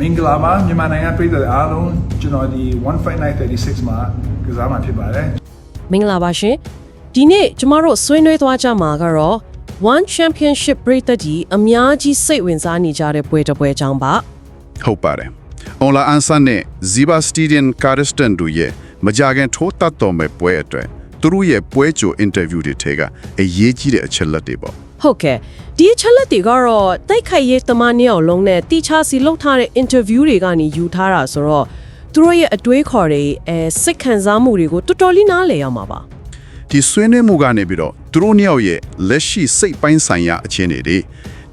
မင်္ဂလာပါမြန်မာနိုင်ငံပြည်သက်အားလုံးကျွန်တော်ဒီ15936မှာကစားမှာဖြစ်ပါတယ်မင်္ဂလာပါရှင်ဒီနေ့ကျမတို့ဆွေးနွေးသွားကြမှာကတော့ One Championship ပြည်သက်ကြီးအများကြီးစိတ်ဝင်စားနေကြတဲ့ပွဲတစ်ပွဲကြောင်းပါဟုတ်ပါတယ်။ Ola Ansan နဲ့ Ziba Stadium Karistan တို့ရဲ့မကြခင်ထိုးတတ်တော်မဲ့ပွဲအတွက်သူတို့ရဲ့ပွဲကြို interview တွေထဲကအရေးကြီးတဲ့အချက်လက်တွေပေါ့ ဟုတ်ကဲ့ဒီအချက်လက်တွေကတော့တိုက်ခိုက်ရေးသမားနှစ်ယောက်လုံးနဲ့တီချာစီလုပ်ထားတဲ့ interview တွေကနေယူထားတာဆိုတော့သူတို့ရဲ့အတွေးခေါ်တွေအဲစိတ်ခံစားမှုတွေကိုတော်တော်လေးနားလည်ရမှာပါ။ဒီဆွေးနွေးမှုကနေပြီးတော့သူတို့နှစ်ယောက်ရဲ့လက်ရှိစိတ်ပိုင်းဆိုင်ရာအခြေအနေတွေ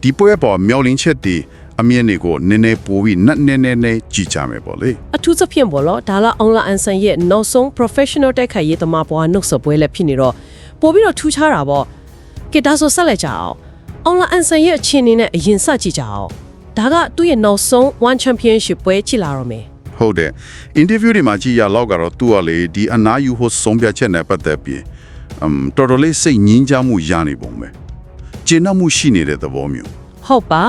ဒီပွဲပေါ်မျောလင်းချက်တွေအမြင်တွေကိုနည်းနည်းပိုပြီးနက်နဲနဲနဲကြည့်ကြမယ်ပေါ့လေအထူးသဖြင့်ပေါ့လို့ဒါလာအောင်လာအန်ဆန်ရဲ့နောက်ဆုံး professional တိုက်ခိုက်ရေးသမားဘွားနှုတ်ဆက်ပွဲလည်းဖြစ်နေတော့ပို့ပြီးတော့ထူးခြားတာပေါ့ ကဲဒါဆိုဆက်လက်ကြအောင်အောင်လာအန်ဆန်ရဲ့အခြေအနေနဲ့အရင်စကြည့်ကြအောင်ဒါကသူ့ရဲ့နောက်ဆုံး one championship ပွဲကြည့်လာတော့မယ်။ဟုတ်တယ်။ interview တွေမှာကြည့်ရလောက်ကတော့သူကလေဒီအနာယူဟိုဆုံးဖြတ်ချက်နဲ့ပတ်သက်ပြီးအမ်တော်တော်လေးစိတ်ငြင်းချမှုရနေပုံပဲ။ကျဉ်းနှံ့မှုရှိနေတဲ့သဘောမျိုးဟုတ်ပါ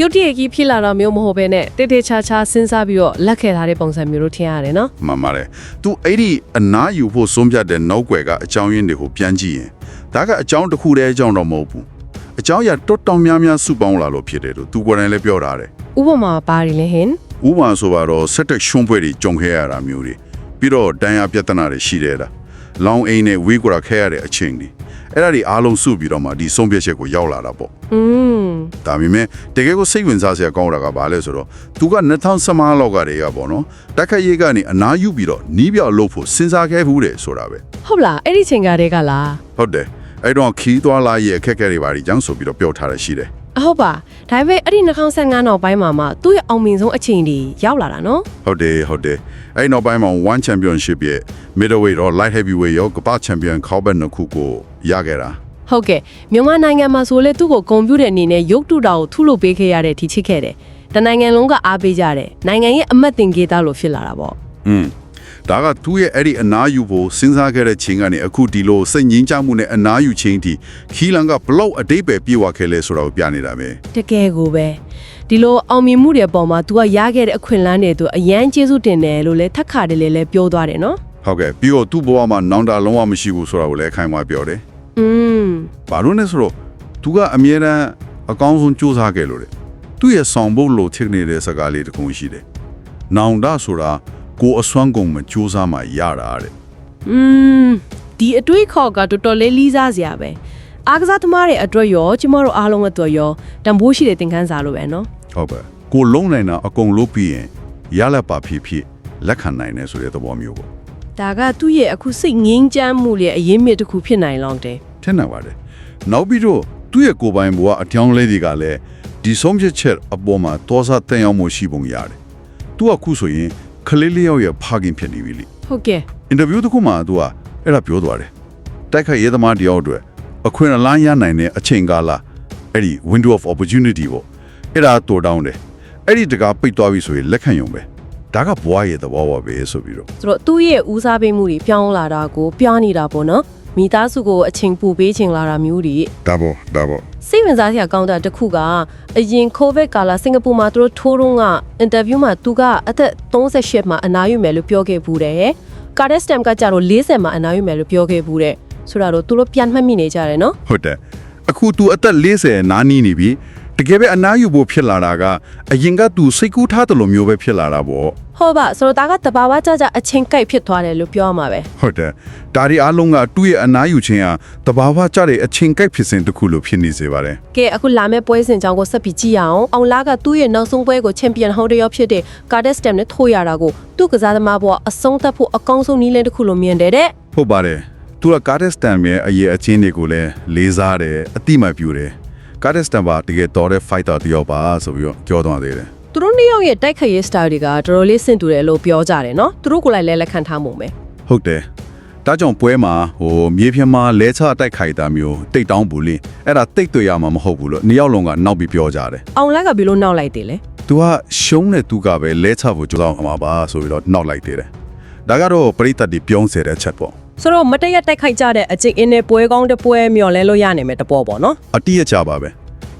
ရုတ်တရက်ကြီးဖြစ်လာတော့မျိုးမဟုတ်ပဲနဲ့တေးသေးချာချာစဉ်းစားပြီးတော့လက်ခဲ့ထားတဲ့ပုံစံမျိုးလို့ထင်ရတယ်နော်မှန်ပါတယ်။ तू အဲ့ဒီအနာယူဖို့ဆုံးဖြတ်တဲ့နောက်ွယ်ကအကြောင်းရင်းတွေကိုပြန်ကြည့်ရင် ဒါကအကြောင်းတစ်ခုတည်းအကြောင်းတော့မဟုတ်ဘူး။အကြောင်းအရာတော်တော်များများစုပေါင်းလာလို့ဖြစ်တယ်လို့ तू ကိုယ်တိုင်လည်းပြောထားတယ် ဥပမာပါရီလဲဟင် ။ဥပမာဆိုပါတော့ဆက်တက်ရှုံးပွဲတွေကြုံခဲ့ရတာမျိုးတွေပြီးတော့တန်ရာပြဿနာတွေရှိတယ်လား။လောင်အိမ်နဲ့ဝေးကွာခဲ့ရတဲ့အချိန်တွေအဲ့ဒါတွေအားလုံးစုပြီးတော့မှဒီဆုံးဖြတ်ချက်ကိုရောက်လာတာပေါ့။ อืม ဒါပေမဲ့တကယ်ကိုစိတ်ဝင်စားစရာကောင်းတာကဘာလဲဆိုတော့သူက2015လောက်ကတည်းကပေါ့နော်တက်ခတ်ရေးကနေအနာယူပြီးတော့နီးပြောက်လုပ်ဖို့စဉ်းစားခဲ့ဘူးတယ်ဆိုတာပဲ ဟုတ်လားအဲ့ဒီချိန်ကတည်းကလား ဟုတ်တယ် အဲ့တော့ခီးသွားလာရဲ့အခက်အခဲတွေပါကြီးကြောင်းဆိုပြီးတော့ပြောထားရရှိတယ်အဟုတ်ပါဒါပေမဲ့အဲ့ဒီ2015နောက်ပိုင်းမှာမှသူ့ရဲ့အောင်မြင်ဆုံးအချိန်တွေရောက်လာတာနော်ဟုတ်တယ်ဟုတ်တယ်အဲ့နောက်ပိုင်းမှာ one championship ရဲ့ middleweight ရော light heavyweight ရောကမ္ဘာ champion ခေါက်ဘက်နှစ်ခုကိုရခဲ့တာဟုတ်ကဲ့မြန်မာနိုင်ငံမှာဆိုလေသူ့ကိုဂုံပြူတဲ့အနေနဲ့ရုပ်တုတာကိုထုလို့ပေးခဲ့ရတဲ့ဒီချစ်ခဲ့တယ်တနိုင်ငံလုံးကအားပေးကြတယ်နိုင်ငံရဲ့အမတ်တင်ကေတာလို့ဖြစ်လာတာပေါ့อืม ဒါကသူ့ရဲ့အဲ့ဒီအနာယူဖို့စဉ်းစားခဲ့တဲ့ချိန်ကနေအခုဒီလိုစိတ်ငြင်းချမှုနဲ့အနာယူချိန်ထိခီလန်ကဘလောက်အတိတ်ပဲပြေဝခဲ့လဲဆိုတာကိုပြနေတာပဲ တကယ်ကိုပဲဒီလိုအောင်မြင်မှုတွေပေါ်မှာ तू ကရခဲ့တဲ့အခွင့်အလမ်းတွေ तू အရန်ကျေးဇူးတင်တယ်လို့လဲထက်ခါတယ်လေလဲပြောသွားတယ်နော် ဟုတ်ကဲ့ပြီးတော့သူ့ဘဝမှာနောင်တလုံးဝမရှိဘူးဆိုတာကိုလည်းအခိုင်အမာပြောတယ် อืม ဘာလို့လဲဆိုတော့သူကအမြဲတမ်းအကောင်းဆုံးစူးစမ်းခဲ့လို့လေသူ့ရဲ့ဆောင်ဖို့လို့ထစ်နေတဲ့စကားလေးတစ်ခုရှိတယ်နောင်တဆိုတာ ကိုယ်အစွမ်းကုန်မစူးစမ်းမှရတာတဲ့อืมဒီအတွေးခေါ်ကတော်တော်လေးလေးစားစရာပဲအားကစားသမားတွေအတွက်ရောကျမတို့အားလုံးအတွက်ရောတန်ဖိုးရှိတဲ့သင်ခန်းစာလိုပဲနော်ဟုတ်ပဲကိုယ်လုံးနိုင်တာအကုန်လုပ်ပြီးရင်ရလက်ပါဖြစ်ဖြစ်လက်ခံနိုင်တယ်ဆိုတဲ့သဘောမျိုးပေါ့ဒါကသူ့ရဲ့အခုစိတ်ငင်းချမ်းမှုရဲ့အရင်းမြစ်တစ်ခုဖြစ်နိုင်လောက်တယ်ထင်နိုင်ပါတယ်နောက်ပြီးတော့သူ့ရဲ့ကိုယ်ပိုင်ဘဝအကြောင်းလေးတွေကလည်းဒီဆုံးဖြတ်ချက်အပေါ်မှာတောစားတန်ရောက်မှုရှိပုံရတယ်သူကခုဆိုရင် ခလေးလေးယောက်ရဲ့ဖခင်ဖြစ်နေပြီလေဟုတ်ကဲ့အင်တာဗျူးတစ်ခုမှာသူကအဲ့ဒါပြောသွားတယ်တိုက်ခိုက်ရေးသမားတယောက်အတွက်အခွင့်အလမ်းရနိုင်တဲ့အချိန်ကာလအဲ့ဒီ window of opportunity ပေါ့အဲ့ဒါတော်တောင်းတယ်အဲ့ဒီတကားပိတ်သွားပြီဆိုရင်လက်ခံရုံပဲဒါကဘွားရဲ့သဘောပါပဲဆိုပြီးတော့ဆိုတော့သူ့ရဲ့ဦးစားပေးမှုတွေပြောင်းလာတာကိုပြောင်းနေတာပေါ့နော် မိသားစုကိုအချိန်ပိုပေးချိန်လာတာမျိုးတွေဒါပေါ့ဒါပေါ့စိတ်ဝင်စားစရာကောင်းတာတစ်ခုကအရင်ကိုဗစ်ကာလစင်ကာပူမှာသူတို့ထိုးတော့ကအင်တာဗျူးမှာသူကအသက်38မှာအနားယူမယ်လို့ပြောခဲ့ဘူးတယ်ကာဒက်စတမ်ကကြတော့40မှာအနားယူမယ်လို့ပြောခဲ့ဘူးတဲ့ဆိုတော့သူတို့ပြန်မှတ်မိနေကြတယ်နော်ဟုတ်တယ်အခု तू အသက်40နားနီးနေပြီတကယ်ပဲအနားယူဖို့ဖြစ်လာတာကအရင်က तू စိတ်ကူးထားတယ်လို့မျိုးပဲဖြစ်လာတာပေါ့ ဟုတ်ပါဆိုတော့ဒါကတဘာဝကြကြအချိန်ကိုက်ဖြစ်သွားတယ်လို့ပြောရမှာပဲဟုတ်တယ်ဒါဒီအားလုံးကသူ့ရဲ့အနားယူခြင်းဟာတဘာဝကြတဲ့အချင်းကိုက်ဖြစ်စဉ်တစ်ခုလို့ဖြစ်နေစေပါတယ်ကဲအခုလာမယ့်ပွဲစဉ်ကြောင်းကိုဆက်ပြီးကြည့်ရအောင်အောင်လာကသူ့ရဲ့နောက်ဆုံးပွဲကိုချန်ပီယံဟောင်းတယောက်ဖြစ်တဲ့ကာဒက်စတမ်နဲ့ထိုးရတာကိုသူ့ကစားသမားဘဝအဆုံးသတ်ဖို့အကောင်းဆုံးနည်းလမ်းတစ်ခုလို့မြင်တယ်တဲ့ဟုတ်ပါတယ်သူကကာဒက်စတန်ရဲ့အရေးအချင်းတွေကိုလည်းလေးစားတယ်အတိမတ်ပြူတယ်ကာဒက်စတန်ပါတကယ်တော်တဲ့ fighter တယောက်ပါဆိုပြီးတော့ပြောသွားသေးတယ် သူတို့နှစ်ယောက်ရဲ့တိုက်ခိုက်ရေး style တွေကတော်တော်လေးဆင့်တူတယ်လို့ပြောကြတယ်နော်သူတို့ကိုယ်လိုက်လဲလက်ခံထားမှုပဲဟုတ်တယ်ဒါကြောင့်ပွဲမှာဟိုမြေပြင်မှာလဲချတိုက်ခိုက်တာမျိုးတိတ်တောင်းဘူးလေအဲ့ဒါတိတ်တွေ့ရမှာမဟုတ်ဘူးလို့နှစ်ယောက်လုံးကနောက်ပြီးပြောကြတယ်အောင်လက်ကဘယ်လိုနောက်လိုက်တယ်လဲသူကရှုံးတဲ့သူကပဲလဲချဖို့ကြိုးစားမှာပါဆိုပြီးတော့နောက်လိုက်သေးတယ်ဒါကတော့ပရိသတ်ဒီပြုံးစေတဲ့ချက်ပေါ့ဆိုတော့မတရက်တိုက်ခိုက်ကြတဲ့အကျင့်အင်းနဲ့ပွဲကောင်းတဲ့ပွဲမျော်လဲလို့ရနိုင်မယ်တပေါ်ပေါ့နော်အတိအကျပါပဲ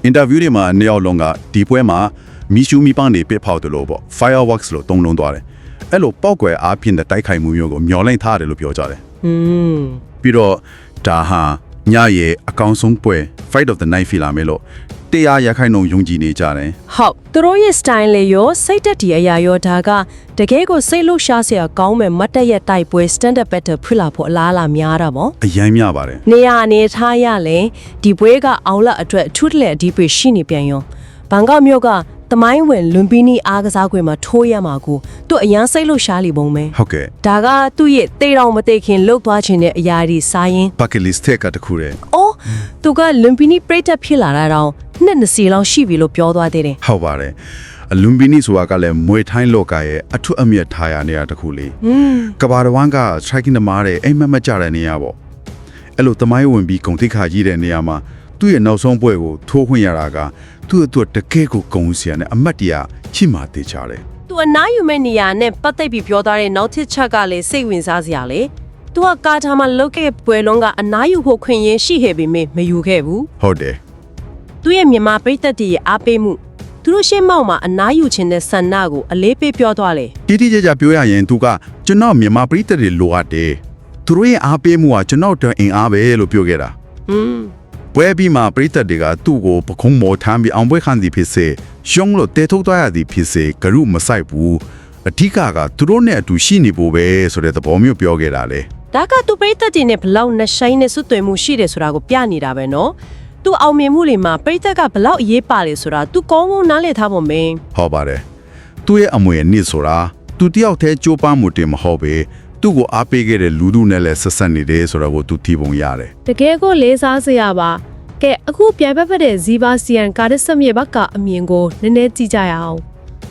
အင်တာဗျူးတွေမှာနှစ်ယောက်လုံးကဒီပွဲမှာ မီရှူမီပန်းနေပစ်ဖောက်တယ်လို့ပေါ့ fireworks လို့တုံးလုံးသွားတယ်အဲ့လိုပောက်ကွယ်အားဖြင့်တဲ့တိုက်ခိုက်မှုမျိုးကိုမျောလိုက်ထားတယ်လို့ပြောကြတယ်อืมပြီးတော့ဒါဟာညရဲ့အကောင်ဆုံးပွဲ fight of the night ဖီလာမဲလို့တရားရခိုင်နှုံယုံကြည်နေကြတယ်ဟုတ်သူတို့ရဲ့ style လေရောစိတ်တက်ဒီအရာရောဒါကတကယ်ကိုစိတ်လှရှားစရာကောင်းမဲ့မတ်တက်ရဲ့တိုက်ပွဲ standard battle ဖွင့်လာဖို့အလားအလာများတာပေါ့အရင်မြပါတယ်နေရအနေထားရလဲဒီပွဲကအောင်လက်အတွက်အထူးတလဲအဒီပေရှိနေပြန်ရောဘန်ကောက်မြို့က တမိုင်းဝင်လွန်ပီနီအားကစားကွင်းမှာထိုးရမှာကိုသူအရန်စိတ်လှရှားလီပုံပဲဟုတ်ကဲ့ဒါကသူ့ရဲ့တေးတော်မသိခင်လှုပ်သွားခြင်းတဲ့အရာဒီစားရင် bucket list ကတခုတည်းအော်သူကလွန်ပီနီပြိတက်ဖြစ်လာတာတော့နှစ်20လောက်ရှိပြီလို့ပြောသွားသေးတယ်ဟုတ်ပါတယ်အလူမီနီဆိုတာကလည်းမွေထိုင်းလောကရဲ့အထွတ်အမြတ်ထားရနေရတခုလေးကဘာတဝမ်းက striking နမားတဲ့အိမ်မက်မက်ကြတဲ့နေရာပေါ့အဲ့လိုတမိုင်းဝင်ပြီးဂုံတိခါကြီးတဲ့နေရာမှာ သူ့ရဲ့နောက်ဆုံးပွဲကိုထိုးခွင့်ရတာကသူ့အတွက်တကယ်ကိုဂုံစရာနဲ့အမတ်တရားချိမာသေးချတယ်သူအနားယူမဲ့နေရာနဲ့ပတ်သက်ပြီးပြောထားတဲ့နောက်ထစ်ချက်ကလည်းစိတ်ဝင်စားစရာလေသူကကာထာမှာလုတ်ခဲ့ပွဲလုံးကအနားယူဖို့ခွင့်ရင်းရှိခဲ့ပေမဲ့မယူခဲ့ဘူးဟုတ်တယ်သူ့ရဲ့မြန်မာပြည်သက်တည်းရဲ့အားပေးမှုသူတို့ရှင်းမောက်မှာအနားယူခြင်းတဲ့ဆန္ဒကိုအလေးပေးပြောသွားလေတိတိကျကျပြောရရင်သူကကျွန်တော်မြန်မာပြည်သက်တွေလိုအပ်တယ်သူတို့ရဲ့အားပေးမှုကကျွန်တော်တို့အင်အားပဲလို့ပြောခဲ့တာอืม ပွဲပြီးမှပရိသတ်တွေကသူ့ကိုပခုံးမော်ထမ်းပြီးအောင်ပွဲခံသည်ဖြစ်စေရှုံးလို့တဲထုတ်သွားရသည်ဖြစ်စေဂရုမဆိုင်ဘူးအဓိကကသူတို့နဲ့အတူရှိနေဖို့ပဲဆိုတဲ့သဘောမျိုးပြောခဲ့တာလေဒါကသူပြည်သက်တည်းနဲ့ဘလောက်နှဆိုင်နဲ့စွတ်သွယ်မှုရှိတယ်ဆိုတာကိုပြနေတာပဲနော်သူအောင်မြင်မှုတွေမှာပြည်သက်ကဘလောက်အရေးပါလဲဆိုတာသူကောင်းကောင်းနားလည်ထားဖို့မင်းဟောပါတယ်သူ့ရဲ့အမွေအနှစ်ဆိုတာသူတယောက်တည်းကြိုးပမ်းမှုတင်မဟုတ်ပဲ သူ့ကိုအားပေးခဲ့တဲ့လူသူနဲ့လည်းဆက်ဆက်နေတယ်ဆိုတာကိုသူသိပုံရတယ်တကယ်ကိုလေးစားစရာပါကဲအခုပြန်ပတ်ပတ်တဲ့ဇီဘာစီယန်ကာဒစ်ဆမ်ရဲ့ဘက်ကအမြင်ကိုနည်းနည်းကြည့်ကြရအောင်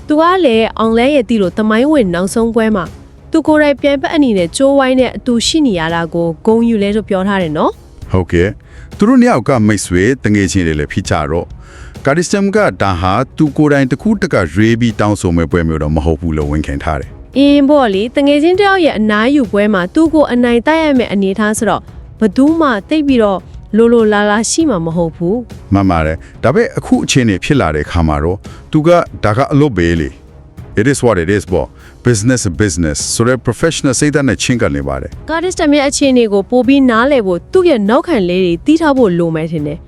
သူကလည်းအောင်လဲရဲ့တီလို့တမိုင်းဝင်နောက်ဆုံးပွဲမှာသူကိုယ်တိုင်ပြန်ပတ်အနေနဲ့ကြိုးဝိုင်းနဲ့အတူရှိနေရတာကိုဂုံယူလဲလို့ပြောထားတယ်နော်ဟုတ်ကဲ့သူတို့နှစ်ယောက်ကမိတ်ဆွေတငယ်ချင်းတွေလည်းဖြစ်ကြတော့ကာဒီစတမ်ကဒါဟာသူကိုယ်တိုင်တစ်ခုတက်ကရေးပြီးတောင်းဆိုမဲ့ပွဲမျိုးတော့မဟုတ်ဘူးလို့ဝန်ခံထားတယ် အင်းဘောလေတငယ်ချင်းတယောက်ရဲ့အနားယူပွဲမှာသူ့ကိုအနိုင်တိုက်ရမယ့်အနေအထားဆိုတော့ဘသူမှတိတ်ပြီးတော့လိုလိုလာလာရှိမှာမဟုတ်ဘူးမှန်ပါတယ်ဒါပေမဲ့အခုအချိန်နေဖြစ်လာတဲ့ခါမှာတော့သူကဒါကအလုပ်ပဲလေ it is what it is ပေါ့ business is business ဆိုတော့ professional စိတ်ဓာတ်နဲ့ချင်းကန်နေပါတယ်ကာဒစ်တမ်ရဲ့အခြေအနေကိုပိုပြီးနားလည်ဖို့သူ့ရဲ့နောက်ခံလေးတွေတီးထားဖို့လိုမယ်ထင်တယ်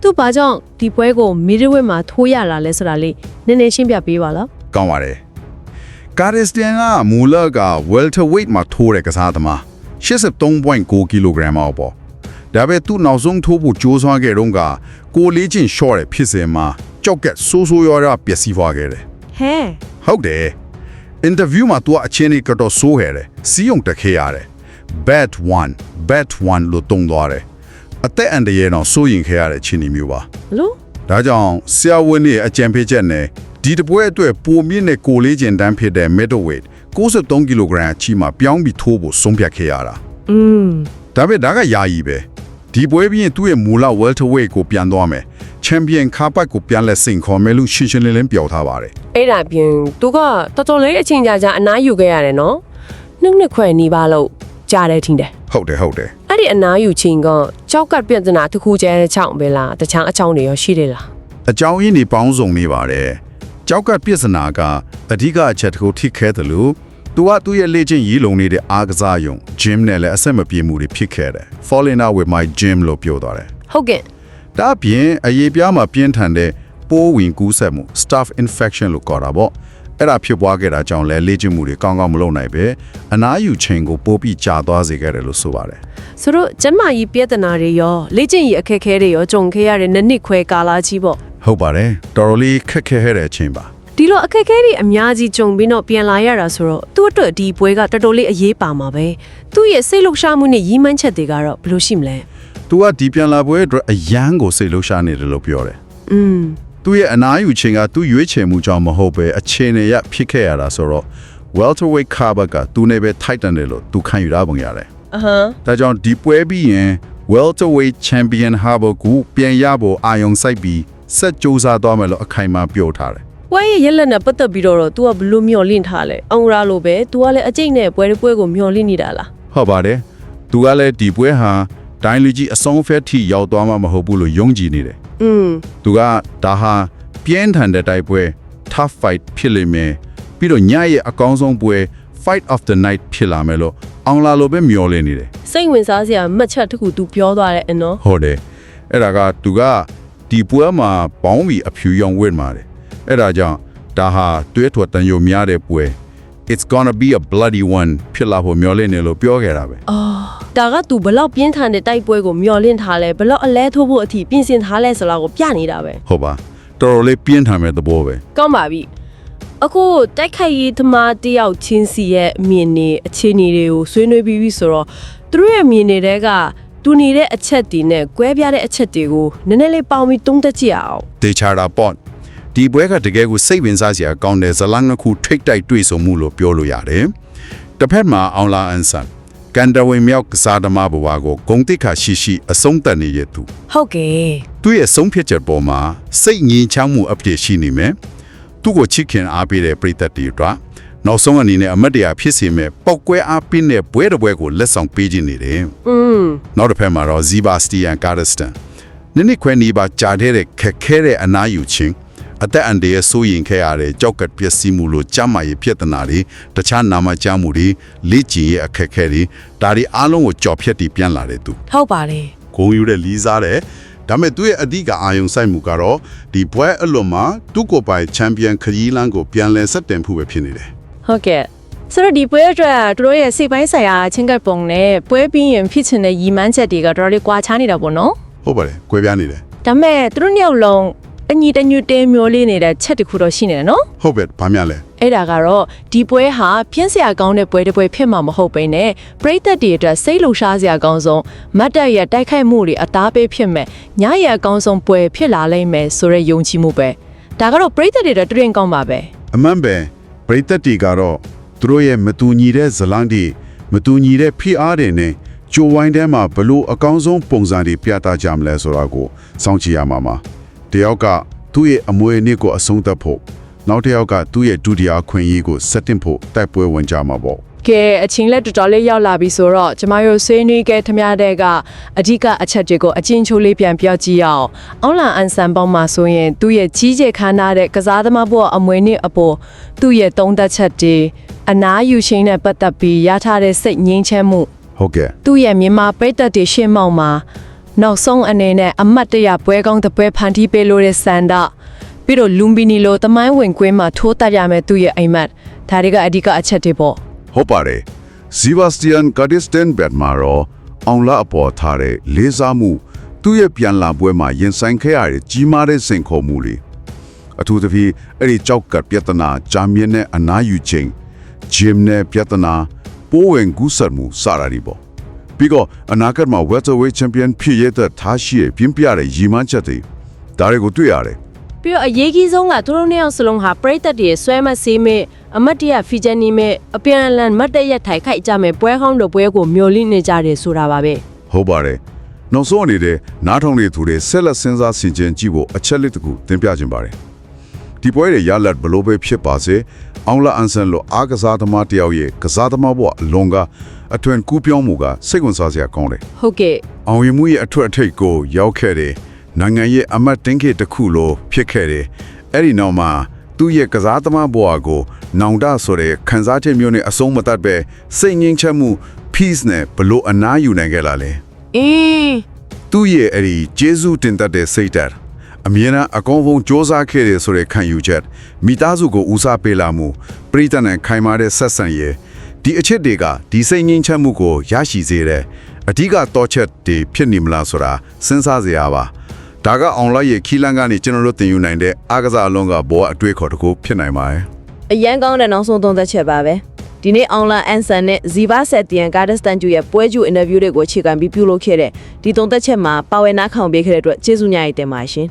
သူဘာကြောင့်ဒီပွဲကိုမီဒဝစ်မှာထိုးရလာလဲဆိုတာလေးနည်းနည်းရှင်းပြပေးပါလားကောင်းပါတယ် ကာရစ်စတန်ကမူလက welterweight မှာထိုးတဲ့ကစားသမား83.9 kg အောက်ပေါ့ဒါပေမဲ့သူနောက်ဆုံးထိုးဖို့ကြိုးစားခဲ့တော့ကကိုလေးချင်း short တဲ့ဖြစ်စဉ်မှာကြောက်ကက်ဆိုးဆိုးရွားရွားပျက်စီးသွားခဲ့တယ်ဟဲဟုတ်တယ်အင်တာဗျူးမှာ तू အချင်းကြီးကတော့ဆိုးခဲ့တယ်စီယုံတက်ခဲ့ရတယ် bat 1 bat 1လို့တုံးသွားတယ်အသက်အန္တရာယ်တော့စိုးရင်ခဲ့ရတဲ့ချင်းမျိုးပါလို့ဒါကြောင့်ဆရာဝန်ရဲ့အကြံပေးချက်နဲ့ ဒီတပွဲအတွက်ပိုမြင့်တဲ့ကိုလေးကျင်တန်းဖြစ်တဲ့ middleweight 63 kg အချီမှာပြောင်းပြီးထိုးဖို့ဆုံးဖြတ်ခဲ့ရတာอืมဒါပေမဲ့ဒါကယာယီပဲဒီပွဲပြီးရင်သူ့ရဲ့မူလ welterweight ကိုပြန်သွားမယ် champion ခါပတ်ကိုပြန်လက်စိန်ခေါ်မယ်လို့ရှင်းရှင်းလင်းလင်းပြောထားပါတယ်အဲ့ဒါပြင်သူကတော်တော်လေးအချိန်ကြာကြာအနားယူခဲ့ရတယ်နော်နှစ်နှစ်ခွဲနီးပါလို့ကြားတယ်ထင်တယ်ဟုတ်တယ်ဟုတ်တယ်အဲ့ဒီအနားယူခြင်းကကြောက်ကတ်ပြဿနာတစ်ခုကျဲတဲ့ချောင်းပဲလားတခြားအချောင်းတွေရောရှိတယ်လားအကြောင်းရင်းတွေပေါင်းစုံနေပါတယ် ကြောက်ကပြဿနာကအဓိကအချက်တစ်ခုထိခဲတယ်လို့သူကသူ့ရဲ့လေ့ကျင့်ရေးလုံနေတဲ့အားကစားယုံ gym နဲ့လည်းအဆက်မပြေမှုတွေဖြစ်ခဲ့တယ် falling out with my gym လို့ပြောသွားတယ်ဟုတ်ကဲ့ဒါအပြင်အရေးပြားမှာပြင်းထန်တဲ့ပိုးဝင်ကူးစက်မှု staph infection လို့ခေါ်တာပေါ့အဲ့ဒါဖြစ်ပွားခဲ့တာကြောင့်လည်းလေ့ကျင့်မှုတွေကောင်းကောင်းမလုပ်နိုင်ပဲအနားယူချိန်ကိုပိုးပြီးကြာသွားစေခဲ့တယ်လို့ဆိုပါတယ်ဆိုတော့ကျန်းမာရေးပြဿနာတွေရောလေ့ကျင့်ရေးအခက်အခဲတွေရောကြုံခဲ့ရတဲ့နှစ်နှစ်ခွဲကာလကြီးပေါ့ ဟုတ်ပါတယ်တော်တော်လေးခက်ခဲခဲ့တဲ့အချိန်ပါဒီလိုအခက်အခဲတွေအများကြီးကြုံပြီးတော့ပြန်လာရတာဆိုတော့သူ့အတွက်ဒီပွဲကတော်တော်လေးအရေးပါမှာပဲသူ့ရဲ့စိတ်လှုပ်ရှားမှုနဲ့ရီးမှန်းချက်တွေကတော့ဘယ်လိုရှိမလဲသူကဒီပြန်လာပွဲအတွက်အယမ်းကိုစိတ်လှုပ်ရှားနေတယ်လို့ပြောတယ်อืมသူ့ရဲ့အနားယူချိန်ကသူ့ရွေးချယ်မှုကြောင့်မဟုတ်ပဲအခြေအနေရဖြစ်ခဲ့ရတာဆိုတော့ welterweight carver ကသူနဲ့ပဲ tighten တယ်လို့သူခံယူရပုံရတယ်အဟမ်း။ဒါကြောင့်ဒီပွဲပြီးရင် welterweight champion harbour ကိုပြန်ရဖို့အာယုံစိုက်ပြီး ဆက်ကြိုးစားသွားမယ်လို့အခိုင်အမာပြောထားတယ် ပွဲရဲ့ရက်လက်နဲ့ပတ်သက်ပြီးတော့ तू ကဘယ်လိုမျှော်လင့်ထားလဲအောင်ရလို့ပဲ तू ကလည်းအကျိတ်နဲ့ပွဲတစ်ပွဲကိုမျှော်လင့်နေတာလား ။ဟုတ်ပါတယ်။သူကလည်းဒီပွဲဟာဒိုင်းလူကြီးအဆုံးဖက်ထိရောက်သွားမှာမဟုတ်ဘူးလို့ယုံကြည်နေတယ် อืม ။သူကဒါဟာပြင်းထန်တဲ့တိုက်ပွဲ tough fight ဖြစ်လိမ့်မယ်ပြီးတော့ညရဲ့အကောင်းဆုံးပွဲ fight of the night ဖြစ်လာမယ်လို့အောင်လာလိုပဲမျှော်လင့်နေတယ် စိတ်ဝင်စားစရာမှတ်ချက်တစ်ခု तू ပြောသွားတယ်အနော် ဟုတ်တယ်အဲ့ဒါကသူက ဒီပွဲမှာပေါင်းပြီးအဖြူရောင်ဝတ်มาတယ်အဲ့ဒါကြောင့်ဒါဟာတွဲထွက်တန်ရုံများတဲ့ပွဲ it's gonna be a bloody one ဖြစ်လာဖို့မျှော်လင့်နေလို့ပြောခဲ့တာပဲ ဒါက तू ဘလောက်ပြင်းထန်တဲ့တိုက်ပွဲကိုမျောလင့်ထားလဲဘလောက်အလဲထိုးဖို့အထိပြင်ဆင်ထားလဲဆိုတာကိုပြနေတာပဲ ဟုတ်ပါတော်တော်လေးပြင်းထန်မဲ့သဘောပဲ ကောင်းပါပြီအခုတိုက်ခိုက်ရေးသမားတယောက်ချင်းစီရဲ့အမြင်နေအခြေအနေတွေကိုဆွေးနွေးပြီးပြီဆိုတော့သူတို့ရဲ့အမြင်တွေက တူနေတဲ့အချက်တွေနဲ့ကွဲပြားတဲ့အချက်တွေကိုနည်းနည်းလေးပေါင်းပြီးတုံးတက်ကြည့်အောင်ဒေချာတာပေါ့ဒီပွဲကတကယ်ကိုစိတ်ဝင်စားစရာကောင်းတဲ့ဇလန်နှစ်ခုထိတ်တိုက်တွေ့ဆုံမှုလို့ပြောလို့ရတယ်တစ်ဖက်မှာအောင်လာအန်ဆန်ကန်ဒဝင်မြောက်ကစားသမားဘဝကိုဂုံတိခါရှိရှိအဆုံးတန်နေရသူဟုတ်ကဲ့သူ့ရဲ့ဆုံးဖြတ်ချက်ပေါ်မှာစိတ်ငြိမ်ချမ်းမှုအပြည့်ရှိနေမယ်သူ့ကိုချစ်ခင်အားပေးတဲ့ပရိသတ်တွေအတွက် နောက်ဆုံးအနေနဲ့အမတ်တရားဖြစ်စေမဲ့ပောက်ကွဲအားပေးတဲ့ပွဲတစ်ပွဲကိုလက်ဆောင်ပေးခြင်းနေတယ်อืมနောက်တစ်ဖက်မှာတော့ဇီဘာစတီယန်ကာဒစတန်နစ်နစ်ခွဲနေပါကြာတဲ့ခက်ခဲတဲ့အနာယူခြင်းအသက်အန္တရာယ်ဆိုရင်ခဲ့ရတဲ့ကြောက်ကပျက်စီးမှုလိုကြမ်းမာရေးဖြစ်တနာတွေတခြားနာမကျမှုတွေလေ့ကျင့်ရဲ့အခက်အခဲတွေဒါတွေအားလုံးကိုကြော်ဖြတ်ပြီးပြန်လာတဲ့သူဟုတ်ပါတယ်ဂုံယူတဲ့လီးစားတယ်ဒါပေမဲ့သူ့ရဲ့အဓိကအာရုံစိုက်မှုကတော့ဒီဘွဲအလွန်မှာသူ့ကိုယ်ပိုင်ချန်ပီယံခရီးလန်းကိုပြန်လည်ဆက်တင်ဖို့ပဲဖြစ်နေတယ် ဟုတ်ကဲ့ဆိုတော့ဒီပွဲအတွက်သူတို့ရဲ့စိတ်ပိုင်းဆိုင်ရာချင်းကပ်ပုံနဲ့ပွဲပြီးရင်ဖြစ်ချင်တဲ့ရည်မှန်းချက်တွေကတော်တော်လေးကွာခြားနေတာပေါ့နော်ဟုတ်ပါတယ်꿰ပြားနေတယ်ဒါပေမဲ့သူတို့နှစ်ယောက်လုံးအညီတညွတ်တဲမျိုးလေးနေတဲ့ချက်တစ်ခုတော့ရှိနေတယ်နော်ဟုတ်ပဲဘာများလဲအဲ့ဒါကတော့ဒီပွဲဟာပြင်းစရာကောင်းတဲ့ပွဲတစ်ပွဲဖြစ်မှာမဟုတ်ဘဲနဲ့ပရိသတ်တွေအတွက်စိတ်လှုပ်ရှားစရာကောင်းဆုံးမတ်တက်ရဲ့တိုက်ခိုက်မှုတွေအသားပေးဖြစ်မဲ့ညရဲ့အကောင်းဆုံးပွဲဖြစ်လာလိမ့်မယ်ဆိုတဲ့ယုံကြည်မှုပဲဒါကတော့ပရိသတ်တွေအတွက်တရင်ကောင်းပါပဲအမှန်ပဲ ပရိသတ်တီကတော့သူတို့ရဲ့မတူညီတဲ့ဇလန်းတီမတူညီတဲ့ဖိအားတွေနဲ့ကြိုဝိုင်းထဲမှာဘလို့အကောင်းဆုံးပုံစံတွေပြသကြမလဲဆိုတာကိုစောင့်ကြည့်ရမှာပါတယောက်ကသူ့ရဲ့အမွေအနှစ်ကိုအဆုံးသတ်ဖို့နောက်တစ်ယောက်ကသူ့ရဲ့ဒုတိယအခွင့်အရေးကိုစက်တင်ဖို့တိုက်ပွဲဝင်ကြမှာပေါ့ ကဲအချင်းလက်တော်တော်လေးရောက်လာပြီဆိုတော့ကျမတို့ဆွေးနွေးခဲ့သမျှတဲ့ကအဓိကအချက်တွေကိုအချင်းချိုးလေးပြန်ပြောကြည့်ရအောင်။အွန်လိုင်းအန်ဆန်ပေါင်းမှာဆိုရင်သူ့ရဲ့ကြီးကျယ်ခမ်းနားတဲ့ကစားသမားဘဝအမွေနှစ်အပေါ်သူ့ရဲ့သုံးသက်ချက်တွေအနာယူရှင်နဲ့ပတ်သက်ပြီးရထားတဲ့စိတ်ငြိမ်းချမ်းမှုဟုတ်ကဲ့သူ့ရဲ့မြန်မာပိတ်သက်တွေရှင်းမောက်မှာနောက်ဆုံးအနေနဲ့အမတ်တရပွဲကောင်းတဲ့ပွဲဖန်တီးပေးလို့တဲ့စန္ဒပြီးတော့လူမီနီလိုတမိုင်းဝင်ကွင်းမှာထိုးတက်ရမယ်သူ့ရဲ့အိမ်မက်ဒါတွေကအဓိကအချက်တွေပေါ့ ဟုတ်ပါတယ်ဇီဗာစတီယန်ကာဒစ်တန်ဘက်မာရောအောင်လာအပေါ်ထားတဲ့လေးစားမှုသူ့ရဲ့ပြန်လာပွဲမှာရင်ဆိုင်ခဲ့ရတဲ့ကြီးမားတဲ့စိန်ခေါ်မှုတွေအထူးသဖြင့်အဲ့ဒီကြောက်ကပြဿနာဂျာမီနဲ့အနာယူခြင်းဂျင်နဲ့ပြဿနာပိုးဝင်ကူးစက်မှုစတာတွေပေါ့ပြီးတော့အနာဂတ်မှာ welterweight champion ဖြစ်ရတဲ့ထားရှိရဲ့ပြင်းပြတဲ့ရီမန်းချက်တွေဒါတွေကိုတွေ့ရတယ် ပြီးတော့အရေးကြီးဆုံးကသူတို့နှစ်ယောက်စလုံးဟာပရိသတ်တွေဆွဲမဆေးမဲ့အမတ်တရဖီချန်နီမဲ့အပြန်အလှန်မတ်တရထိုက်ခိုက်ကြမဲ့ပွဲကောင်းတဲ့ပွဲကိုမျှော်လင့်နေကြတယ်ဆိုတာပါပဲဟုတ်ပါတယ်နောက်ဆုံးအနေနဲ့နားထောင်နေသူတွေဆက်လက်စဉ်းစားဆင်ခြင်ကြည့်ဖို့အချက်လက်တစ်ခုသင်ပြခြင်းပါတယ်ဒီပွဲရဲ့ရလတ်ဘလို့ပဲဖြစ်ပါစေအောင်လာအန်ဆန်လိုအားကစားသမားတယောက်ရဲ့ကစားသမားဘဝအလွန်ကအထွင်ကူးပြောင်းမှုကစိတ်ဝင်စားစရာကောင်းတယ်ဟုတ်ကဲ့အောင်ရင်မှုရဲ့အထွတ်အထိပ်ကိုရောက်ခဲ့တယ် နိုင်ငံရဲ့အမတ်တင်းခေတ်တစ်ခုလိုဖြစ်ခဲ့တယ်အဲ့ဒီနောက်မှာသူ့ရဲ့ကစားသမားဘဝကိုနောင်တဆိုတဲ့ခန်းစားချက်မျိုးနဲ့အဆုံးမတတ်ပဲစိတ်ငြိမ်းချမ်းမှု peace နဲ့ဘလို့အနားယူနိုင်ခဲ့လာလဲအင်းသူ့ရဲ့အဲ့ဒီဂျေဇုတင်တတ်တဲ့စိတ်ဓာတ်အမြဲတမ်းအကောင်းဆုံးစ조사ခဲ့တယ်ဆိုတဲ့ခံယူချက်မိသားစုကိုဦးစားပေးလာမှုပရိသတ်နဲ့ခိုင်မာတဲ့ဆက်ဆံရေးဒီအချက်တွေကဒီစိတ်ငြိမ်းချမ်းမှုကိုရရှိစေတဲ့အဓိကတော့ချက်တွေဖြစ်နေမလားဆိုတာစဉ်းစားစရာပါ ဒါက online ရဲ့ခီလန်ကနေကျွန်တော်တို့သင်ယူနိုင်တဲ့အားကစားအလုံးကဘောအတွေ့အခေါ်တစ်ခုဖြစ်နိုင်ပါတယ်အရန်ကောင်းတဲ့နောက်ဆုံးသုံးသက်ချက်ပါပဲဒီနေ့ online answer နဲ့ Ziva Setian Gardestan ကျူရဲ့ပွဲကျူ interview တွေကိုအခြေခံပြီးပြုလုပ်ခဲ့တဲ့ဒီသုံးသက်ချက်မှာပါဝင်နားခေါင်ပေးခဲ့တဲ့အတွက်ကျေးဇူးများတင်ပါတယ်ရှင်